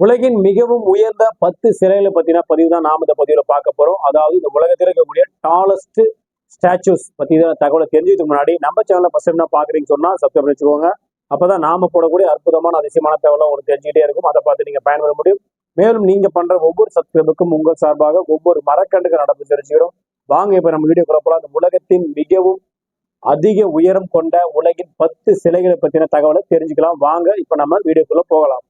உலகின் மிகவும் உயர்ந்த பத்து சிலைகளை பத்தின பதிவு தான் நாம இந்த பதிவுல பார்க்க போறோம். அதாவது இந்த உலகத்தில் இருக்கக்கூடிய டாலஸ்ட் ஸ்டாச்சூஸ் பத்தி தான் தகவலை தெரிஞ்சதுக்கு முன்னாடி நம்ம சேனலை ஃபர்ஸ்ட் டைம் பாக்குறீங்கன்னு சொன்னா சப்ஸ்கிரைப் வச்சுக்கோங்க. அப்பதான் நாம போடக்கூடிய அற்புதமான அதிசயமான தகவலை உங்களுக்கு தெரிஞ்சுக்கிட்டே இருக்கும். அதை பார்த்து நீங்க பயன்பெற முடியும். மேலும் நீங்க பண்ற ஒவ்வொரு சப்ஸ்கிரைபுக்கும் உங்கள் சார்பாக ஒவ்வொரு மரக்கண்டுக்கு நடந்து தெரிஞ்சுக்கிறோம். வாங்க இப்ப நம்ம வீடியோ போலாம். அந்த உலகத்தின் மிகவும் அதிக உயரம் கொண்ட உலகின் பத்து சிலைகளை பத்தின தகவலை தெரிஞ்சுக்கலாம். வாங்க இப்ப நம்ம வீடியோக்குள்ள போகலாம்.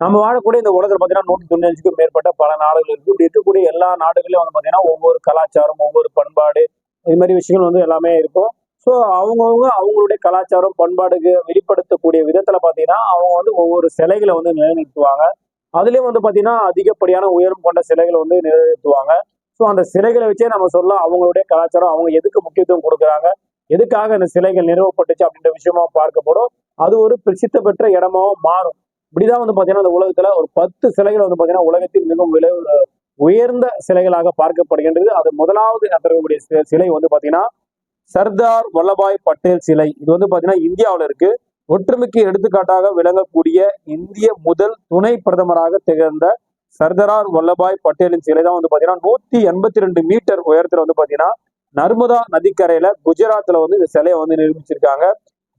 நம்ம வாழக்கூடிய இந்த உலகத்தில் பார்த்தீங்கன்னா நூற்றி தொண்ணூறுக்கும் மேற்பட்ட பல நாடுகள் இருக்கு. இப்படி இருக்கக்கூடிய எல்லா நாடுகளையும் வந்து பார்த்தீங்கன்னா ஒவ்வொரு கலாச்சாரம் ஒவ்வொரு பண்பாடு இது மாதிரி விஷயங்கள் வந்து எல்லாமே இருக்கும். ஸோ அவங்கவுங்க அவங்களுடைய கலாச்சாரம் பண்பாடுக்கு வெளிப்படுத்தக்கூடிய விதத்துல பார்த்தீங்கன்னா அவங்க வந்து ஒவ்வொரு சிலைகளை வந்து நிலைநிறுத்துவாங்க. அதுலயும் வந்து பார்த்தீங்கன்னா அதிகப்படியான உயரம் கொண்ட சிலைகளை வந்து நிலைநிறுத்துவாங்க. ஸோ அந்த சிலைகளை வச்சே நம்ம சொல்லலாம் அவங்களுடைய கலாச்சாரம் அவங்க எதுக்கு முக்கியத்துவம் கொடுக்குறாங்க எதுக்காக அந்த சிலைகள் நிறுவப்பட்டுச்சு அப்படின்ற விஷயமா பார்க்கப்படும். அது ஒரு பிரசித்த பெற்ற இடமாவும் மாறும். இப்படிதான் வந்து பாத்தீங்கன்னா இந்த உலகத்துல ஒரு பத்து சிலைகள் வந்து பாத்தீங்கன்னா உலகத்தில் மிகவும் விலை உயர்ந்த சிலைகளாக பார்க்கப்படுகின்றது. அது முதலாவது இருக்கக்கூடிய சிலை வந்து பாத்தீங்கன்னா சர்தார் வல்லபாய் பட்டேல் சிலை. இது வந்து பாத்தீங்கன்னா இந்தியாவில் இருக்கு. ஒற்றுமைக்கு எடுத்துக்காட்டாக விளங்கக்கூடிய இந்திய முதல் துணை பிரதமராக திகழ்ந்த சர்தார் வல்லபாய் பட்டேலின் சிலை தான் வந்து பாத்தீங்கன்னா நூத்தி எண்பத்தி ரெண்டு மீட்டர் உயரத்துல வந்து பாத்தீங்கன்னா நர்மதா நதிக்கரையில குஜராத்ல வந்து இந்த சிலையை வந்து நிரூபிச்சிருக்காங்க.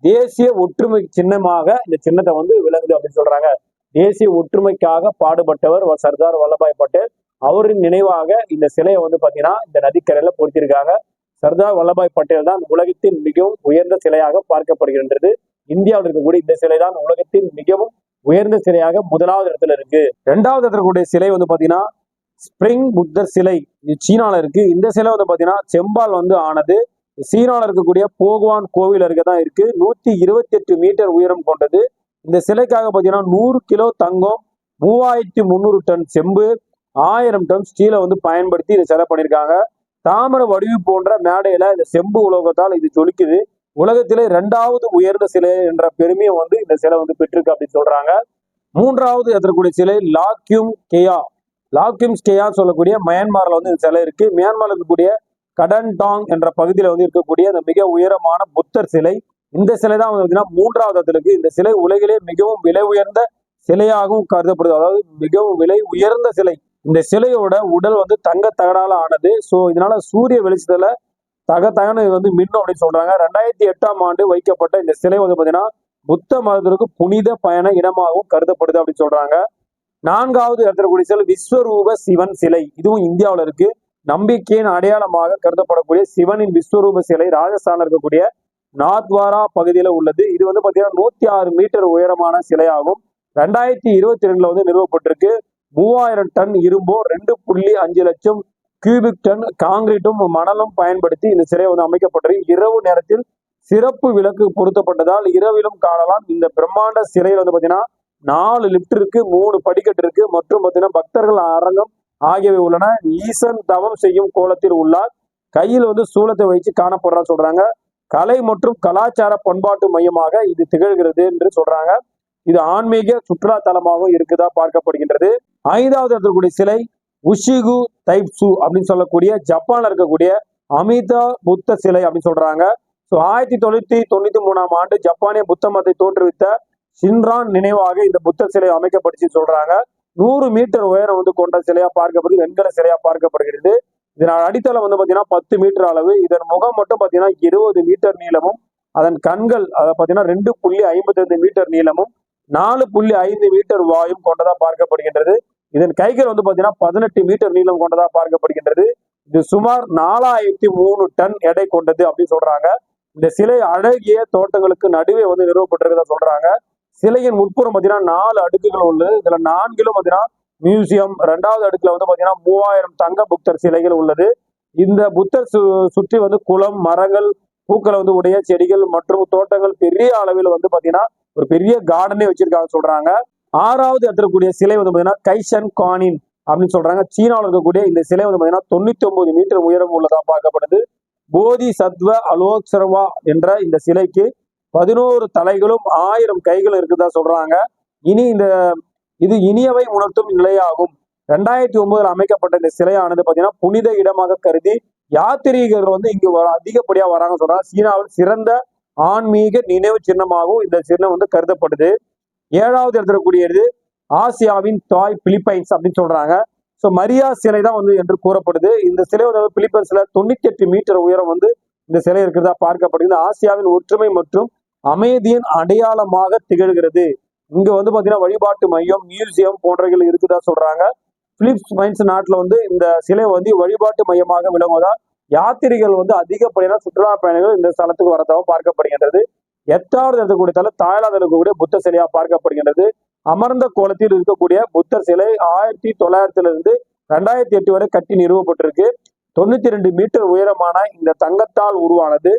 தேசிய ஒற்றுமை சின்னமாக இந்த சின்னத்தை வந்து விளங்குது அப்படின்னு சொல்றாங்க. தேசிய ஒற்றுமைக்காக பாடுபட்டவர் சர்தார் வல்லபாய் பட்டேல். அவரின் நினைவாக இந்த சிலையை வந்து பாத்தீங்கன்னா இந்த நதிக்கரையில பொருத்திருக்காங்க சர்தார் வல்லபாய் பட்டேல் தான் உலகத்தின் மிகவும் உயர்ந்த சிலையாக பார்க்கப்படுகின்றது. இந்தியாவில் இருக்கக்கூடிய இந்த சிலை தான் உலகத்தின் மிகவும் உயர்ந்த சிலையாக முதலாவது இடத்துல இருக்கு. இரண்டாவது இடத்துல சிலை வந்து பாத்தீங்கன்னா ஸ்பிரிங் புத்தர் சிலை. இது சீனால இருக்கு. இந்த சிலை வந்து பாத்தீங்கன்னா செம்பால் வந்து ஆனது. சீனாவில் இருக்கக்கூடிய போகுவான் கோவில் அருகே தான் இருக்கு. நூத்தி இருபத்தி எட்டு மீட்டர் உயரம் கொண்டது. இந்த சிலைக்காக பார்த்தீங்கன்னா நூறு கிலோ தங்கம் மூவாயிரத்தி முந்நூறு டன் செம்பு ஆயிரம் டன் ஸ்டீலை வந்து பயன்படுத்தி இதை சிலை பண்ணியிருக்காங்க தாமர வடிவு போன்ற மேடையில இந்த செம்பு உலோகத்தால் இது ஜொலிக்குது. உலகத்திலே இரண்டாவது உயர்ந்த சிலை என்ற பெருமையை வந்து இந்த சிலை வந்து பெற்றிருக்கு அப்படின்னு சொல்றாங்க. மூன்றாவது இருக்கக்கூடிய சிலை லாக்யூம் கேயா. லாக்யூம் கேயா சொல்லக்கூடிய மியான்மர்ல வந்து இந்த சிலை இருக்கு. மியான்மர்ல இருக்கக்கூடிய கடன்டாங் என்ற பகுதியில் வந்து இருக்கக்கூடிய அந்த மிக உயரமான புத்தர் சிலை. இந்த சிலை தான் வந்து பார்த்தீங்கன்னா மூன்றாவது இடத்துல இந்த சிலை உலகிலே மிகவும் விலை உயர்ந்த சிலையாகவும் கருதப்படுது. அதாவது மிகவும் விலை உயர்ந்த சிலை. இந்த சிலையோட உடல் வந்து தங்க தகடால ஆனது. ஸோ இதனால சூரிய வெளிச்சத்துல தக தகன வந்து மின்னும் அப்படின்னு சொல்றாங்க. ரெண்டாயிரத்தி எட்டாம் ஆண்டு வைக்கப்பட்ட இந்த சிலை வந்து பார்த்தீங்கன்னா புத்த மதத்திற்கு புனித பயண இடமாகவும் கருதப்படுது அப்படின்னு சொல்றாங்க. நான்காவது இடத்துல கூடிய சிலை விஸ்வரூப சிவன் சிலை. இதுவும் இந்தியாவில் இருக்கு. நம்பிக்கையின் அடையாளமாக கருதப்படக்கூடிய சிவனின் விஸ்வரூப சிலை ராஜஸ்தான்ல இருக்கக்கூடிய நாத்வாரா பகுதியில உள்ளது. இது வந்து பாத்தீங்கன்னா நூத்தி ஆறு மீட்டர் உயரமான சிலையாகும். ரெண்டாயிரத்தி இருபத்தி ரெண்டுல வந்து நிறுவப்பட்டிருக்கு. மூவாயிரம் டன் இரும்போ ரெண்டு புள்ளி அஞ்சு லட்சம் கியூபிக் டன் காங்கிரீட்டும் மணலும் பயன்படுத்தி இந்த சிலை வந்து அமைக்கப்பட்டிருக்கு. இரவு நேரத்தில் சிறப்பு விளக்கு பொருத்தப்பட்டதால் இரவிலும் காணலாம். இந்த பிரம்மாண்ட சிலையில் வந்து பாத்தீங்கன்னா நாலு லிப்ட் இருக்கு மூணு படிக்கட்டு இருக்கு. மற்றும் பாத்தீங்கன்னா பக்தர்கள் அரங்கம் ஆகியவை உள்ளன. ஈசன் தவம் செய்யும் கோலத்தில் உள்ளார். கையில் வந்து சூலத்தை வைத்து காணப்படுறா சொல்றாங்க. கலை மற்றும் கலாச்சார பண்பாட்டு மையமாக இது திகழ்கிறது என்று சொல்றாங்க. இது ஆன்மீக சுற்றுலா தலமாகவும் இருக்குதா பார்க்கப்படுகின்றது. ஐந்தாவது இருக்கக்கூடிய சிலை உஷிகு தைப்சு அப்படின்னு சொல்லக்கூடிய ஜப்பான்ல இருக்கக்கூடிய அமிதா புத்த சிலை அப்படின்னு சொல்றாங்க. ஸோ ஆயிரத்தி தொள்ளாயிரத்தி தொண்ணூத்தி மூணாம் ஆண்டு ஜப்பானிய புத்த மதத்தை தோற்றுவித்த சின்ரான் நினைவாக இந்த புத்த சிலை அமைக்கப்பட்டுச்சு சொல்றாங்க. நூறு மீட்டர் உயரம் வந்து கொண்ட சிலையா பார்க்கப்படுது வெண்கல சிலையா பார்க்கப்படுகிறது. இதன் அடித்தளம் வந்து பாத்தீங்கன்னா பத்து மீட்டர் அளவு. இதன் முகம் மட்டும் பாத்தீங்கன்னா இருபது மீட்டர் நீளமும் அதன் கண்கள் அதை பாத்தீங்கன்னா ரெண்டு புள்ளி ஐம்பத்தைந்து மீட்டர் நீளமும் நாலு புள்ளி ஐந்து மீட்டர் வாயும் கொண்டதா பார்க்கப்படுகின்றது. இதன் கைகள் வந்து பாத்தீங்கன்னா பதினெட்டு மீட்டர் நீளம் கொண்டதா பார்க்கப்படுகின்றது. இது சுமார் நாலாயிரத்தி மூணு டன் எடை கொண்டது அப்படின்னு சொல்றாங்க. இந்த சிலை அழகிய தோட்டங்களுக்கு நடுவே வந்து நிறுவப்பட்டிருக்கிறதா சொல்றாங்க. சிலையின் உட்புறம் பார்த்தீங்கன்னா நாலு அடுக்குகள் உள்ளது இதுல நான்கிலும் பார்த்தீங்கன்னா மியூசியம் ரெண்டாவது அடுக்குல வந்து பார்த்தீங்கன்னா மூவாயிரம் தங்க புத்தர் சிலைகள் உள்ளது. இந்த புத்தர் சு- சுற்றி வந்து குளம் மரங்கள் பூக்களை வந்து உடைய செடிகள் மற்றும் தோட்டங்கள் பெரிய அளவில் வந்து பார்த்தீங்கன்னா ஒரு பெரிய கார்டனே வச்சிருக்காங்க சொல்றாங்க. ஆறாவது இடத்துல சிலை வந்து பார்த்தீங்கன்னா கைஷன் கானின் அப்படின்னு சொல்றாங்க. சீனாவில் இருக்கக்கூடிய இந்த சிலை வந்து பார்த்தீங்கன்னா தொண்ணூத்தி ஒன்பது மீட்டர் உயரம் உள்ளதா பார்க்கப்படுது. போதி சத்வ அலோக்சர்வா என்ற இந்த சிலைக்கு பதினோரு தலைகளும் ஆயிரம் கைகளும் இருக்குதா சொல்றாங்க. இனி இந்த இது இனியவை உணர்த்தும் நிலையாகும். ரெண்டாயிரத்தி ஒன்பதுல அமைக்கப்பட்ட இந்த சிலையானது பாத்தீங்கன்னா புனித இடமாக கருதி யாத்திரிகர்கள் வந்து இங்கு வர அதிகப்படியா வராங்க சொல்றாங்க. சீனாவில் சிறந்த ஆன்மீக நினைவு சின்னமாகவும் இந்த சின்னம் வந்து கருதப்படுது. ஏழாவது இடத்துல கூடியது ஆசியாவின் தாய் பிலிப்பைன்ஸ் அப்படின்னு சொல்றாங்க. ஸோ மரியா சிலை தான் வந்து என்று கூறப்படுது. இந்த சிலை வந்து பிலிப்பைன்ஸ்ல தொண்ணூத்தி எட்டு மீட்டர் உயரம் வந்து இந்த சிலை இருக்கிறதா பார்க்கப்படுகிறது ஆசியாவின் ஒற்றுமை மற்றும் அமைதியின் அடையாளமாக திகழ்கிறது. இங்க வந்து பாத்தீங்கன்னா வழிபாட்டு மையம் மியூசியம் போன்றவைகள் இருக்குதா சொல்றாங்க. மைன்ஸ் நாட்டுல வந்து இந்த சிலை வந்து வழிபாட்டு மையமாக விளங்குவதால் யாத்திரிகள் வந்து அதிகப்படியான சுற்றுலா பயணிகள் இந்த ஸ்தலத்துக்கு வரதாக பார்க்கப்படுகின்றது. எட்டாவது இருக்கக்கூடிய தலை தாய்லாந்து இருக்கக்கூடிய புத்த சிலையா பார்க்கப்படுகின்றது. அமர்ந்த கோலத்தில் இருக்கக்கூடிய புத்தர் சிலை ஆயிரத்தி தொள்ளாயிரத்துல இருந்து ரெண்டாயிரத்தி எட்டு வரை கட்டி நிறுவப்பட்டிருக்கு. தொண்ணூத்தி ரெண்டு மீட்டர் உயரமான இந்த தங்கத்தால் உருவானது.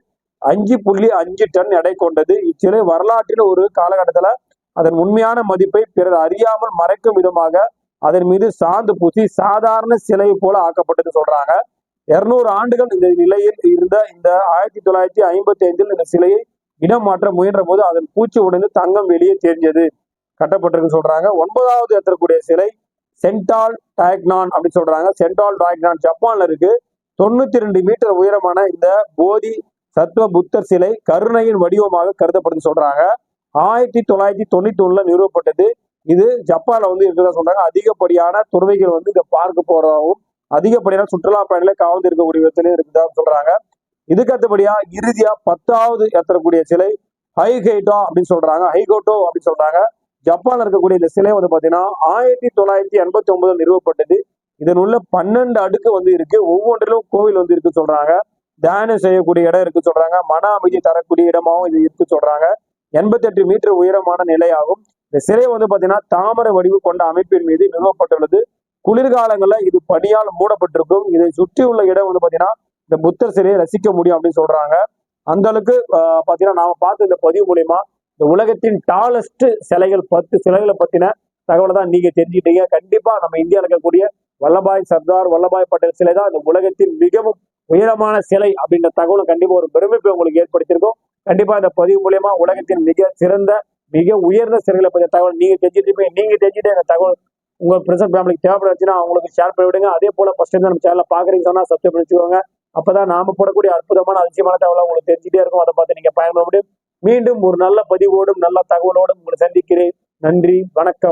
அஞ்சு புள்ளி அஞ்சு டன் எடை கொண்டது. இச்சிலை வரலாற்றில் ஒரு காலகட்டத்தில் அதன் உண்மையான மதிப்பை பிறர் அறியாமல் மறைக்கும் விதமாக அதன் மீது சாந்து பூசி சாதாரண சிலை போல ஆக்கப்பட்டது சொல்றாங்க. இருநூறு ஆண்டுகள் இந்த நிலையில் இருந்த இந்த ஆயிரத்தி தொள்ளாயிரத்தி ஐம்பத்தி ஐந்தில் இந்த சிலையை இடம் மாற்ற முயன்ற போது அதன் பூச்சி உடைந்து தங்கம் வெளியே தெரிஞ்சது. கட்டப்பட்டிருக்கு சொல்றாங்க. ஒன்பதாவது ஏற்றக்கூடிய சிலை சென்டால் டயக்னான் அப்படின்னு சொல்றாங்க. சென்டால் டயக்னான் ஜப்பான்ல இருக்கு. தொண்ணூத்தி ரெண்டு மீட்டர் உயரமான இந்த போதி சத்வ புத்தர் சிலை கருணையின் வடிவமாக கருதப்படுதுன்னு சொல்றாங்க. ஆயிரத்தி தொள்ளாயிரத்தி தொண்ணூத்தி ஒண்ணுல நிறுவப்பட்டது. இது ஜப்பான்ல வந்து இருக்கிறதா சொல்றாங்க. அதிகப்படியான துறவைகள் வந்து இதை பார்க்க போறதாகவும் அதிகப்படியான சுற்றுலா பயணிகளை கவர்ந்து இருக்கக்கூடிய விதத்திலையும் இருக்குதா சொல்றாங்க. இதுக்கு அடுத்தபடியா இறுதியா பத்தாவது ஏற்றக்கூடிய சிலை ஹைகைட்டோ அப்படின்னு சொல்றாங்க. ஹைகோட்டோ அப்படின்னு சொல்றாங்க. ஜப்பான்ல இருக்கக்கூடிய இந்த சிலை வந்து பாத்தீங்கன்னா ஆயிரத்தி தொள்ளாயிரத்தி எண்பத்தி ஒன்பதுல நிறுவப்பட்டது. இதன் உள்ள பன்னெண்டு அடுக்கு வந்து இருக்கு. ஒவ்வொன்றிலும் கோவில் வந்து இருக்கு சொல்றாங்க. தியானம் செய்யக்கூடிய இடம் இருக்கு சொல்றாங்க. மன அமைதி தரக்கூடிய இடமாவும் இது இருக்கு சொல்றாங்க. எண்பத்தி எட்டு மீட்டர் உயரமான நிலையாகும். இந்த சிலை வந்து பாத்தீங்கன்னா தாமரை வடிவு கொண்ட அமைப்பின் மீது நிறுவப்பட்டுள்ளது. குளிர்காலங்கள்ல இது பனியால் மூடப்பட்டிருக்கும். இதை சுற்றி உள்ள இடம் வந்து பாத்தீங்கன்னா இந்த புத்தர் சிலையை ரசிக்க முடியும் அப்படின்னு சொல்றாங்க. அந்த அளவுக்கு பாத்தீங்கன்னா நாம பார்த்த இந்த பதிவு மூலியமா இந்த உலகத்தின் டாலஸ்ட் சிலைகள் பத்து சிலைகளை பத்தின தகவலை தான் நீங்க தெரிஞ்சுக்கிட்டீங்க. கண்டிப்பா நம்ம இந்தியாவில் இருக்கக்கூடிய வல்லபாய் சர்தார் வல்லபாய் பட்டேல் சிலை தான் இந்த உலகத்தின் மிகவும் உயரமான சிலை அப்படின்ற தகவலும் கண்டிப்பா ஒரு பெருமைப்பை உங்களுக்கு ஏற்படுத்தியிருக்கும். கண்டிப்பா இந்த பதிவு மூலியமா உலகத்தின் மிக சிறந்த மிக உயர்ந்த சிலைகளை பற்றிய தகவல் நீங்க தெரிஞ்சுட்டு நீங்க தெரிஞ்சுட்டு இந்த தகவல் உங்க பிரசன்ட் ஃபேமிலிக்கு தேவைப்படுச்சுன்னா அவங்களுக்கு ஷேர் பண்ணி விடுங்க. அதே போல ஃபர்ஸ்ட் டைம் நம்ம சேனலை பாக்குறீங்க சொன்னா சப்ஸ்கிரைப் பண்ணி அப்பதான் நாம போடக்கூடிய அற்புதமான அதிசயமான தகவலை உங்களுக்கு தெரிஞ்சுட்டே இருக்கும். அதை பார்த்து நீங்க பயன்பட முடியும். மீண்டும் ஒரு நல்ல பதிவோடும் நல்ல தகவலோடும் உங்களை சந்திக்கிறேன். நன்றி வணக்கம்.